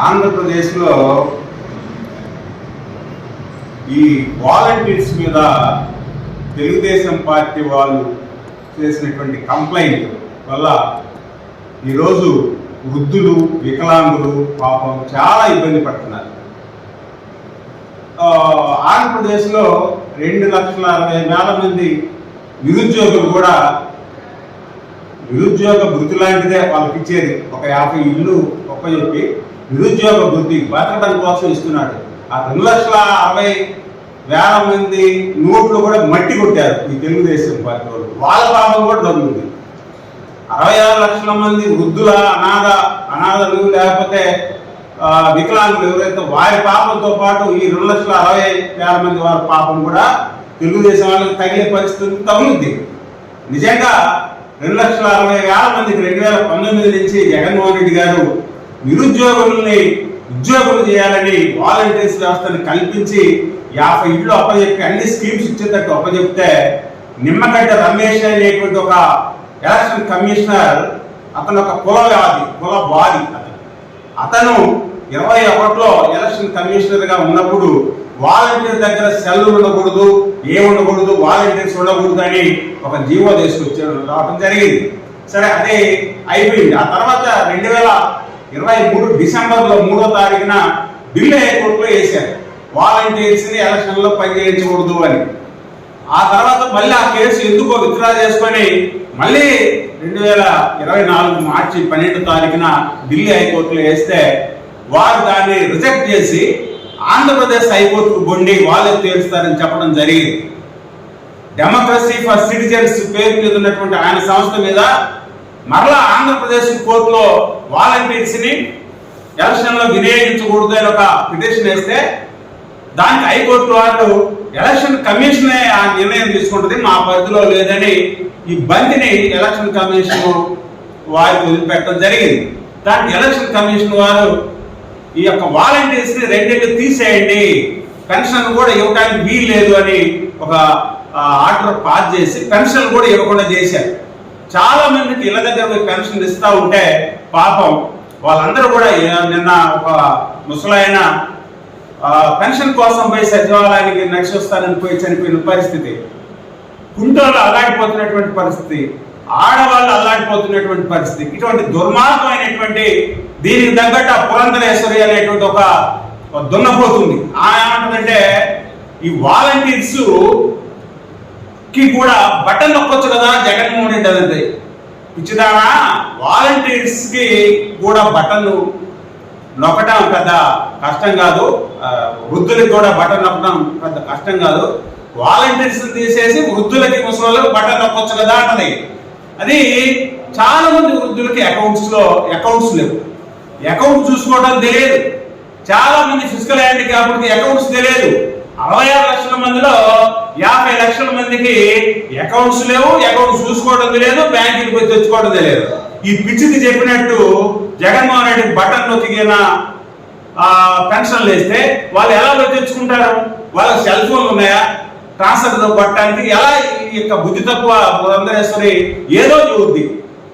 ఆంధ్రప్రదేశ్లో ఈ వాలంటీర్స్ మీద తెలుగుదేశం పార్టీ వాళ్ళు చేసినటువంటి కంప్లైంట్ వల్ల ఈరోజు వృద్ధులు వికలాంగులు పాపం చాలా ఇబ్బంది పడుతున్నారు. ఆంధ్రప్రదేశ్లో రెండు లక్షల అరవై వేల మంది నిరుద్యోగులు కూడా నిరుద్యోగ వృత్తి లాంటిదే వాళ్ళకి ఇచ్చేది. ఒక యాభై ఇల్లు ఒక్క చెప్పి నిరుద్యోగ వృద్ధి బతకడం కోసం ఇస్తున్నాడు. ఆ రెండు లక్షల అరవై వేల మంది నోట్లు కూడా మట్టి కొట్టారు ఈ తెలుగుదేశం పార్టీ వాళ్ళు. వాళ్ళ పాపం కూడా దొరుకుతుంది అరవై ఆరు లక్షల మంది వృద్ధుల అనాథ అనాథలు లేకపోతే వికలాంగులు ఎవరైతే వారి పాపంతో పాటు ఈ రెండు లక్షల అరవై వేల మంది వారి పాపం కూడా తెలుగుదేశం వాళ్ళకి తగిలే పరిస్థితి తగులుద్ది. నిజంగా రెండు లక్షల అరవై వేల మందికి రెండు వేల పంతొమ్మిది నుంచి జగన్మోహన్ రెడ్డి గారు నిరుద్యోగుల్ని ఉద్యోగులు చేయాలని వాలంటీర్స్ వ్యవస్థను కల్పించి యాభై ఇళ్ళు అప్పచెప్పి అన్ని స్కీమ్స్ ఇచ్చేటట్టు అప్పచెప్తే నిమ్మగడ్డ రమేష్ అనేటువంటి ఒక ఎలక్షన్ కమిషనర్ అతను ఒక కుల వ్యాధి కుల బాధి అతను. అతను ఇరవై ఒకటిలో ఎలక్షన్ కమిషనర్గా ఉన్నప్పుడు వాలంటీర్ దగ్గర సెల్ ఉండకూడదు ఏ ఉండకూడదు వాలంటీర్స్ ఉండకూడదు అని ఒక జీవో తీసుకొచ్చాడు రావడం జరిగింది. సరే అదే అయిపోయింది. ఆ తర్వాత రెండు వేల ఇరవై మూడు డిసెంబర్లో మూడో తారీఖున ఢిల్లీ హైకోర్టులో వేశారు? వాలంటీర్స్ని ఎలక్షన్లో పనిచేయించకూడదు అని. ఆ తర్వాత మళ్ళీ ఆ కేసు ఎందుకో విత్డ్రా చేసుకొని మళ్ళీ రెండు వేల ఇరవై నాలుగు మార్చి పన్నెండు తారీఖున ఢిల్లీ హైకోర్టులో వేస్తే వారు దాన్ని రిజెక్ట్ చేసి ఆంధ్రప్రదేశ్ హైకోర్టుకు బొండి వాళ్ళే తీరుస్తారని చెప్పడం జరిగింది. డెమోక్రసీ ఫర్ సిటిజన్స్ పేరు మీద ఉన్నటువంటి ఆయన సంస్థ మీద మరలా ఆంధ్రప్రదేశ్ కోర్టులో వాలంటీర్స్ని ఎలక్షన్లో వినియోగించకూడదు అని ఒక పిటిషన్ వేస్తే దానికి హైకోర్టు వాళ్ళు ఎలక్షన్ కమిషనే ఆ నిర్ణయం తీసుకుంటుంది మా పరిధిలో లేదని ఈ బంతిని ఎలక్షన్ కమిషన్ వారికి వదిలిపెట్టడం జరిగింది. దానికి ఎలక్షన్ కమిషన్ వారు ఈ యొక్క వాలంటీర్స్ని రెండేళ్ళు తీసేయండి పెన్షన్ కూడా ఇవ్వడానికి వీలు లేదు అని ఒక ఆర్డర్ పాస్ చేసి పెన్షన్ కూడా ఇవ్వకుండా చేశారు. చాలా మందికి ఇళ్ళ దగ్గర పోయి పెన్షన్ ఇస్తూ ఉంటే పాపం వాళ్ళందరూ కూడా నిన్న ఒక ముసలాయన పెన్షన్ కోసం పోయి సచివాలయానికి నడిచి వస్తానని పోయి చనిపోయిన పరిస్థితి. గుంటూరులో అల్లాడిపోతున్నటువంటి పరిస్థితి. ఆడవాళ్ళు అల్లాడిపోతున్నటువంటి పరిస్థితి. ఇటువంటి దుర్మార్గమైనటువంటి దీనికి తగ్గట్టు ఆ పురంధరేశ్వరి అనేటువంటి ఒక దున్నపోతుంది. ఆ ఏమంటుందంటే ఈ వాలంటీర్స్ కి కూడా బటన్ నొక్కొచ్చు కదా జగన్మోహన్ రెడ్డి అనేది. పిచ్చిదానా వాలంటీర్స్కి కూడా బటన్లు నొక్కటం పెద్ద కష్టం కాదు. వృద్ధులకి కూడా బటన్ నొక్కడం పెద్ద కష్టం కాదు. వాలంటీర్స్ తీసేసి వృద్ధులకి ముసలిళ్ళకి బటన్ నొక్కొచ్చు కదా అంటది అది చాలా మంది వృద్ధులకి అకౌంట్స్లో అకౌంట్స్ లేవు. అకౌంట్ చూసుకోవడం తెలియదు. చాలా మంది ఫిజికల్ హ్యాండిక్యాప్డ్కి అకౌంట్స్ తెలియదు. అరవై ఆరు లక్షల మందిలో యాభై లక్షల మందికి అకౌంట్స్ లేవు అకౌంట్స్ చూసుకోవడం లేదు బ్యాంకుకి పోయి తెచ్చుకోవడం లేదు ఈ పిచ్చికి చెప్పినట్టు జగన్మోహన్ రెడ్డి బటన్ నొక్కిన పెన్షన్లు వేస్తే వాళ్ళు ఎలా పోయి తెచ్చుకుంటారు? వాళ్ళకి సెల్ ఫోన్లు ఉన్నాయా? ట్రాన్స్ఫర్ పట్టడానికి ఎలా ఈ యొక్క బుద్ధి తక్కువ పురంధరేశ్వరి? ఏదో చూద్ది.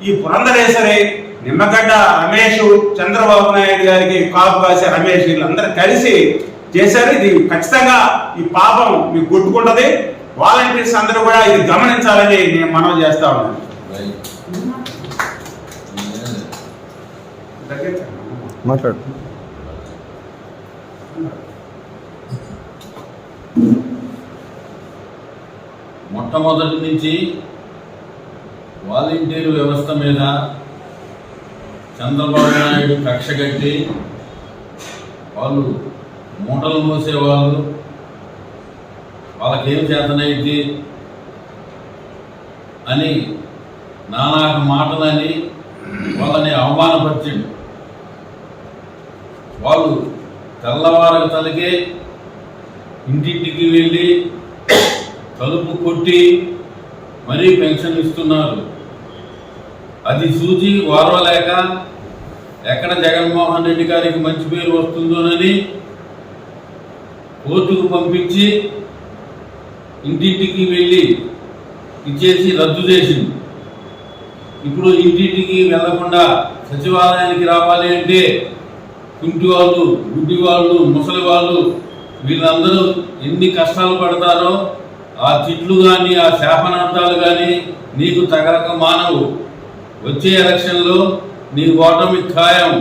ఈ పురంధరేశ్వరి నిమ్మగడ్డ రమేష్ చంద్రబాబు నాయుడు గారికి కాపు కాసే రమేష్ వీళ్ళందరూ కలిసి చేశారు. ఇది ఖచ్చితంగా ఈ పాపం మీకు కొట్టుకుంటది వాలంటీర్స్ అందరూ కూడా ఇది గమనించాలని నేను మనవి చేస్తా ఉన్నాను. మాట్లాడు. మొట్టమొదటి నుంచి వాలంటీర్ వ్యవస్థ మీద చంద్రబాబు నాయుడు కక్ష కట్టి వాళ్ళు మూటలు మోసేవాళ్ళు. వాళ్ళకేం చేతనైద్ది అని నానాక మాటలని వాళ్ళని అవమానపరిచిండు. వాళ్ళు తెల్లవారు తలకే ఇంటింటికి వెళ్ళి తలుపు కొట్టి మరీ పెన్షన్ ఇస్తున్నారు. అది చూసి వారవలేక ఎక్కడ జగన్మోహన్ రెడ్డి గారికి మంచి పేరు వస్తుందోనని కోర్టుకు పంపించి ఇంటింటికి వెళ్ళి ఇచ్చేసి రద్దు చేసింది. ఇప్పుడు ఇంటింటికి వెళ్ళకుండా సచివాలయానికి రావాలి అంటే కుంటి వాళ్ళు గుడ్డి వాళ్ళు ముసలి వాళ్ళు వీళ్ళందరూ ఎన్ని కష్టాలు పడతారో ఆ తిట్లు కానీ ఆ శాపనార్థాలు కానీ నీకు తగలక మానవు. వచ్చే ఎలక్షన్లో నీ ఓటమి ఖాయం.